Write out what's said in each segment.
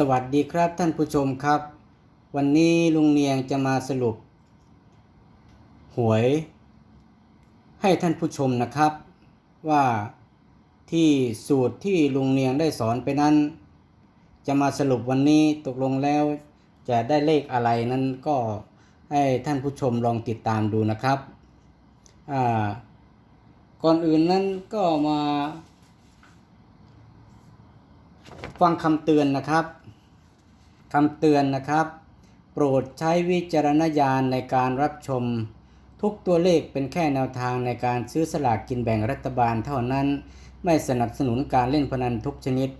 สวัสดีครับท่านผู้ชมครับ วันนี้ลุงเนียงจะมาสรุป หวย ให้ท่านผู้ชมนะครับ ว่าที่สูตรที่ลุงเนียงได้สอนไปนั้น จะมาสรุปวันนี้ตกลงแล้วจะได้เลขอะไรนั้นก็ให้ท่านผู้ชมลองติดตามดูนะครับก่อนอื่นนั้นก็มาฟังคำเตือนนะครับ คำเตือนนะครับ โปรดใช้วิจารณญาณในการรับชม ทุกตัวเลขเป็นแค่แนวทางในการซื้อสลากกินแบ่งรัฐบาลเท่านั้น ไม่สนับสนุนการเล่นพนันทุกชนิด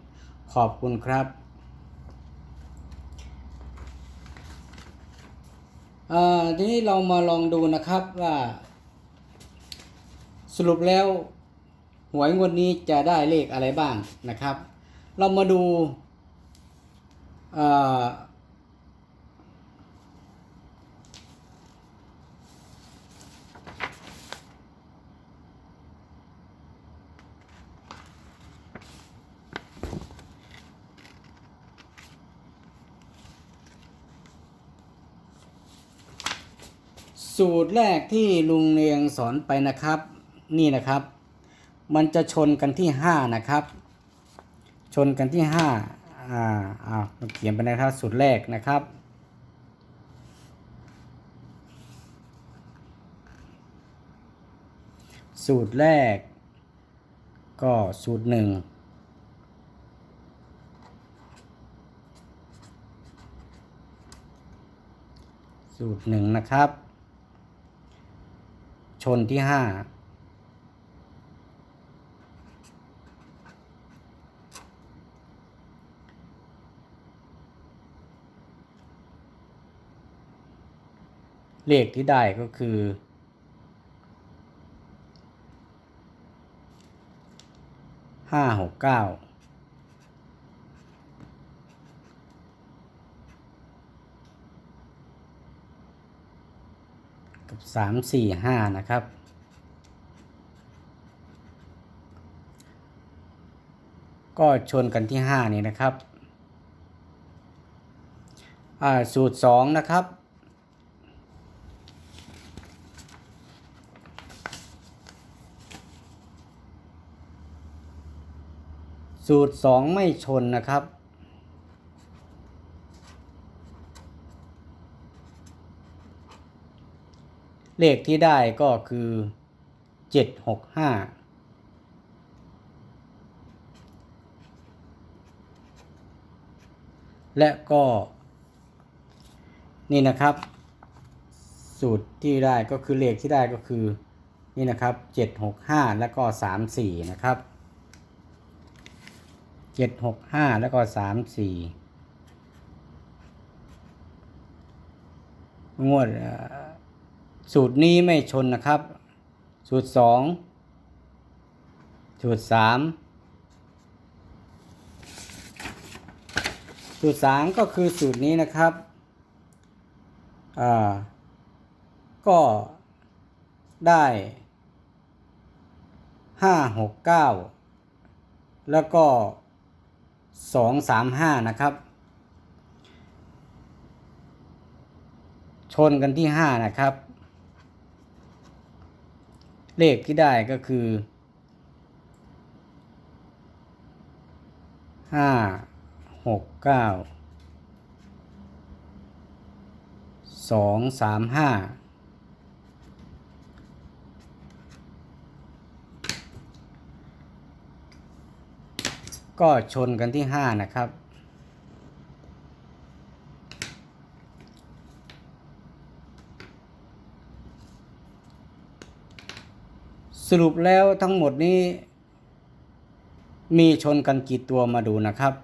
ขอบคุณครับทีนี้เรามาลองดูนะครับว่า สรุปแล้วหวยงวดนี้จะได้เลขอะไรบ้างนะครับ เรามาดู สูตรแรกที่ลุงเนียงสอนไปนะครับ นี่นะครับ มันจะชนกันที่ห้านะครับ ชนกันที่ห้า อ่าอ่าเราเขียนไปนะครับสูตรแรกนะครับ สูตรแรก ก็สูตรหนึ่งสูตรหนึ่งนะครับ ชนที่ห้า เลขที่ได้ก็คือ ห้าหกเก้ากับสามสี่ห้านะครับ ก็ชนกันที่ห้านี่นะครับ อ่า สูตรสองนะครับ สูตรสองไม่ชนนะครับ เลขที่ได้ก็คือเจ็ดหกห้าและก็นี่นะครับ สูตรที่ได้ก็คือเลขที่ได้ก็คือนี่นะครับเจ็ดหกห้าแล้วก็สามสี่นะครับ เจ็ดหกห้าแล้วก็สามสี่งวดสูตรนี้ไม่ชนนะครับ สูตรสองสูตรสามสูตรสามก็คือสูตรนี้นะครับอ่าก็ได้ห้าหกเก้าแล้วก็ สองสามห้านะครับ ชนกันที่ห้านะครับ เลขที่ได้ก็คือห้าหกเก้าสองสามห้า ก็ชนกันที่ห้านะครับ สรุปแล้วทั้งหมดนี้ มีชนกันกี่ตัวมาดูนะครับ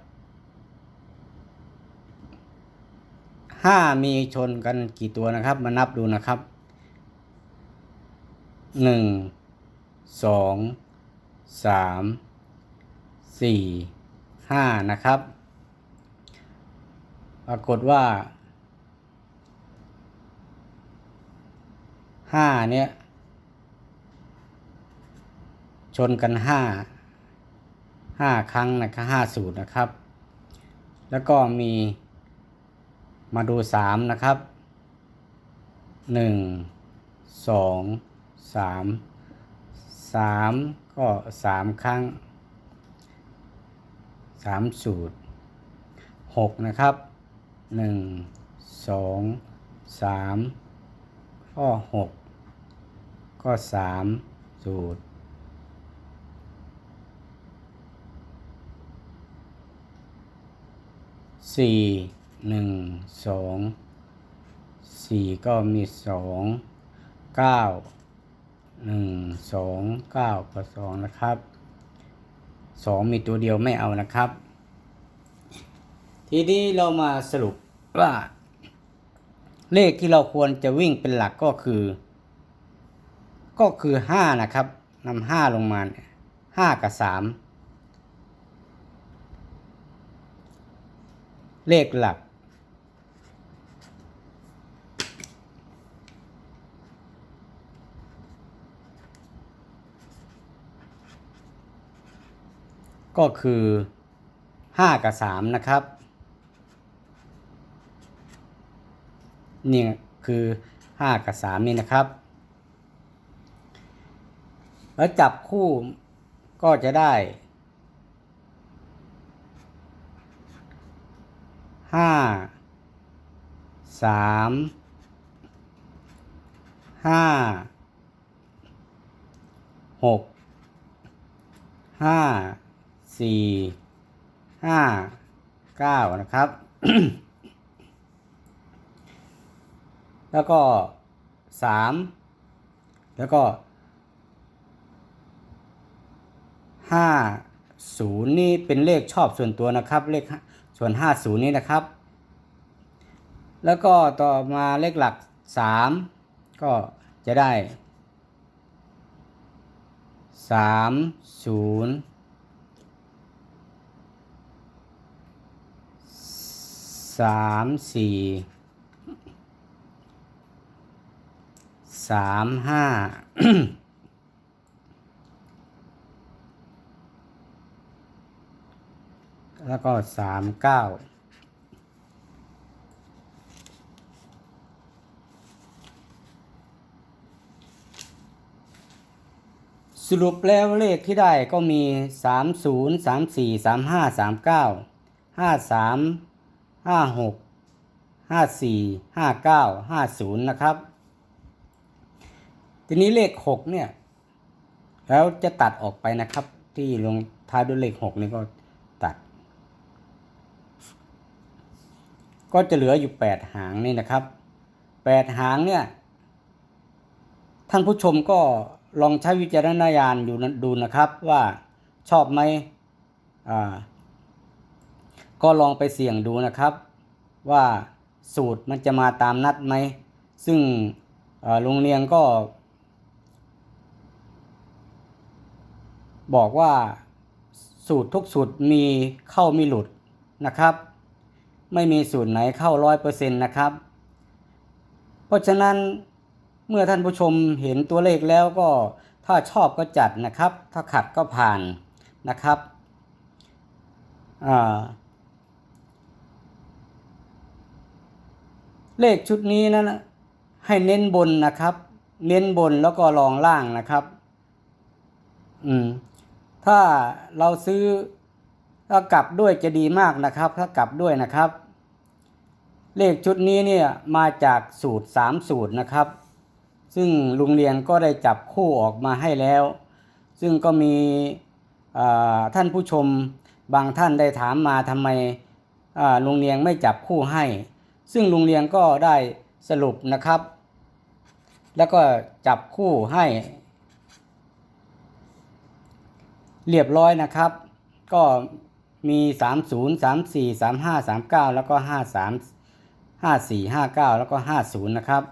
ห้ามีชนกันกี่ตัวนะครับ มานับดูนะครับหนึ่ง สี่ห้านะครับ ปรากฏว่าห้าเนี้ยชนกันห้าห้าครั้งนะครับห้าสูตรนะครับ แล้วก็มีมาดูสามนะครับหนึ่งสองสามสามก็สามครั้ง สามสูตรหกนะครับหนึ่งสองสามก็หกก็สามสูตรสี่หนึ่งสองสี่ก็มีสองเก้าหนึ่งสองเก้าก็สองนะครับ สองมีตัวเดียวไม่เอานะครับ ทีนี้เรามาสรุปว่า เลขที่เราควรจะวิ่งเป็นหลักก็คือ ก็คือห้านะครับนำห้าลงมาห้ากับสามเลขหลัก ก็คือ 5 กับ 3 นะครับ นี่คือ 5 กับ 3 นี่นะครับ แล้วจับคู่ก็จะได้ ห้า สาม ห้า หก ห้า สี่ห้าเก้านะครับ แล้วก็สามแล้วก็ห้าศูนย์นี่เป็นเลขชอบส่วนตัวนะครับ เลขส่วนห้าศูนย์นี้นะครับ แล้วก็ต่อมาเลขหลักสามก็จะได้สามศูนย์ สามสี่สามห้าแล้วก็สามเก้าสรุปแล้วเลขที่ได้ก็มี 3 0 3 4 3 5 3 9 5 3 5 6 5 4 5 9 5 0นะครับ ทีนี้เลข6เนี่ย แล้วจะตัดออกไปนะครับ ที่ลงท้ายด้วยเลข6นี่ก็ตัด ก็จะเหลืออยู่8หางนี่นะครับ8หางเนี่ยท่านผู้ชมก็ลองใช้วิจารณญาณอยู่ดูนะครับว่าชอบไหมอ่า ก็ลองไปเสี่ยงดูนะครับ ว่าสูตรมันจะมาตามนัดไหม ซึ่งเอ่อโรงเรียนก็ บอกว่าสูตรทุกสูตรมีเข้ามีหลุดนะครับ ไม่มีสูตรไหนเข้าร้อยเปอร์เซ็นต์นะครับ เพราะฉะนั้นเมื่อท่านผู้ชมเห็นตัวเลขแล้วก็ถ้าชอบก็จัดนะครับ ถ้าขัดก็ผ่านนะครับอ่า เลขชุดนี้นะั้นให้เน้นบนนะครับ เน้นบนแล้วก็รองล่างนะครับ อืม ถ้าเราซื้อถ้ากลับด้วยจะดีมากนะครับ ถ้ากลับด้วยนะครับ เลขชุดนี้เนี่ยมาจากสูตรสามสูตรนะครับ ซึ่งลุงเรียนก็ได้จับคู่ออกมาให้แล้ว ซึ่งก็มีท่านผู้ชมบางท่านได้ถามมาทำไมลุงเรียงไม่จับคู่ให้ ซึ่งลุงเรียงก็ได้สรุปนะครับ แล้วก็จับคู่ให้ เรียบร้อยนะครับ ก็มี 30 34 35 39 แล้วก็ 53 54 59 แล้วก็ 50 นะครับ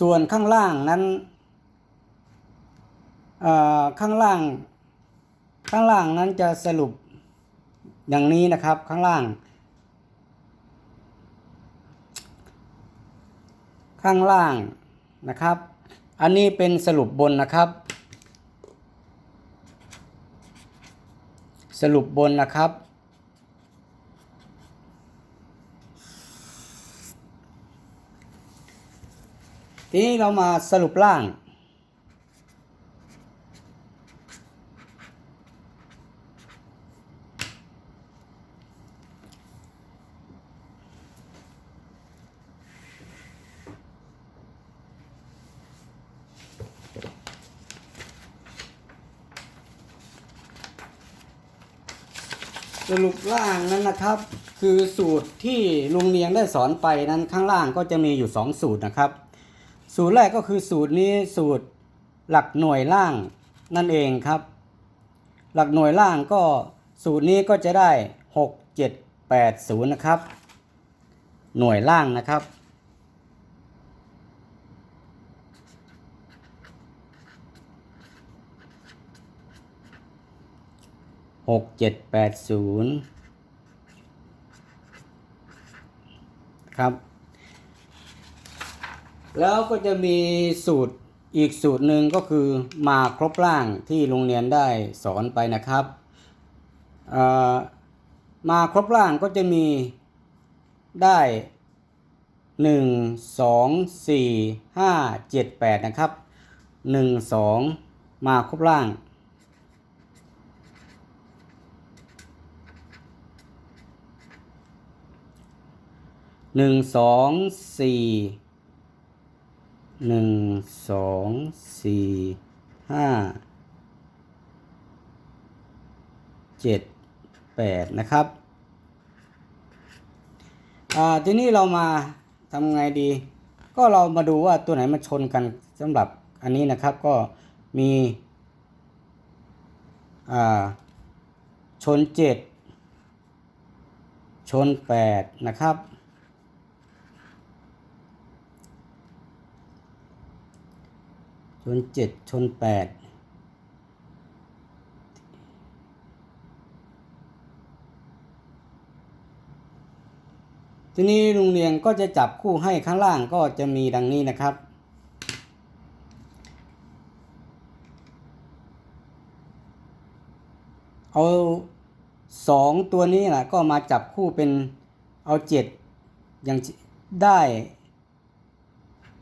ส่วนข้างล่างนั้นเอ่อข้างล่าง ข้างล่างนั้นจะสรุปอย่างนี้นะครับข้างล่าง ข้างล่างนะครับ อันนี้เป็นสรุปบนนะครับ สรุปบนนะครับ ทีนี้เรามาสรุปล่าง รุปล่างนั้นนะครับ คือสูตรที่ลุงเนียงได้สอนไปนั้นข้างล่างก็จะมีอยู่ 2 สูตรนะครับ สูตรแรกก็คือสูตรนี้สูตรหลักหน่วยล่างนั่นเองครับ หลักหน่วยล่างก็สูตรนี้ก็จะได้ 6 7 8 0 นะครับ หน่วยล่างนะครับ หกเจ็ดแปดศูนย์ครับ แล้วก็จะมีสูตรอีกสูตรหนึ่งก็คือมาครบล่างที่โรงเรียนได้สอนไปนะครับมาครบล่างก็จะมีได้หนึ่งสองสี่ห้าเจ็ดแปดนะครับหนึ่งสองมาครบล่าง หนึ่งสองสี่หนึ่งสองสี่ห้าเจ็ดแปดนะครับอ่าทีนี้เรามาทำไงดี ก็เรามาดูว่าตัวไหนมันชนกันสำหรับอันนี้นะครับก็มีอ่าชนเจ็ดชนแปดนะครับ ชนเจ็ดชนแปดทีนี้ลุงเรียงก็จะจับคู่ให้ข้างล่างก็จะมีดังนี้นะครับ เอาสองตัวนี้นะก็มาจับคู่เป็นเอาเจ็ดอย่างได้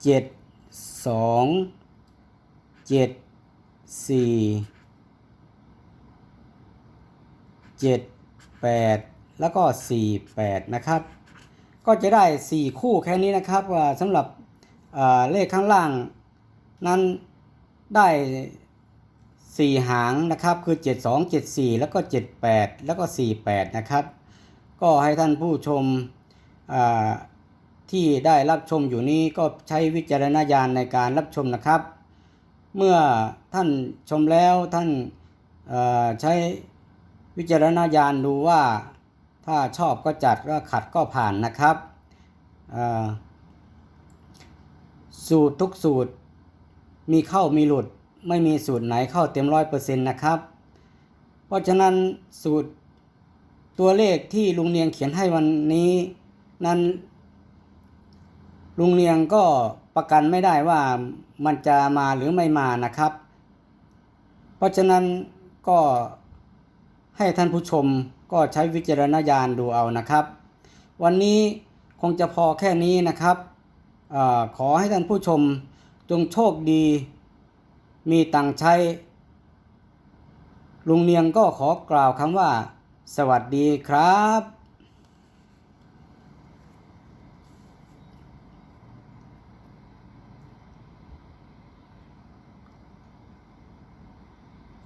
เจ็ดสอง เจ็ดสี่เจ็ดแปดแล้วก็สี่แปดนะครับ ก็จะได้สี่คู่แค่นี้นะครับว่าสำหรับเลขข้างล่างนั้นได้สี่หางนะครับคือ 7 2 7 4 แล้วก็ 7 8 แล้วก็ 4 8 นะครับ ก็ให้ท่านผู้ชมที่ได้รับชมอยู่นี้ก็ใช้วิจารณญาณในการรับชมนะครับ เมื่อท่านชมแล้วท่านใช้วิจารณญาณดูว่าถ้าชอบก็จัดว่าขัดก็ผ่านนะครับ สูตรทุกสูตรมีเข้ามีหลุดไม่มีสูตรไหนเข้าเต็มร้อยเปอร์เซ็นต์นะครับ เพราะฉะนั้นสูตรตัวเลขที่ลุงเนียงเขียนให้วันนี้นั้นลุงเนียงก็ ประกันไม่ได้ว่ามันจะมาหรือไม่มานะครับ เพราะฉะนั้นก็ให้ท่านผู้ชมก็ใช้วิจารณญาณดูเอานะครับ วันนี้คงจะพอแค่นี้นะครับอขอให้ท่านผู้ชมจงโชคดี มีตังใช้ ลุงเนียงก็ขอกล่าวคำว่า สวัสดีครับ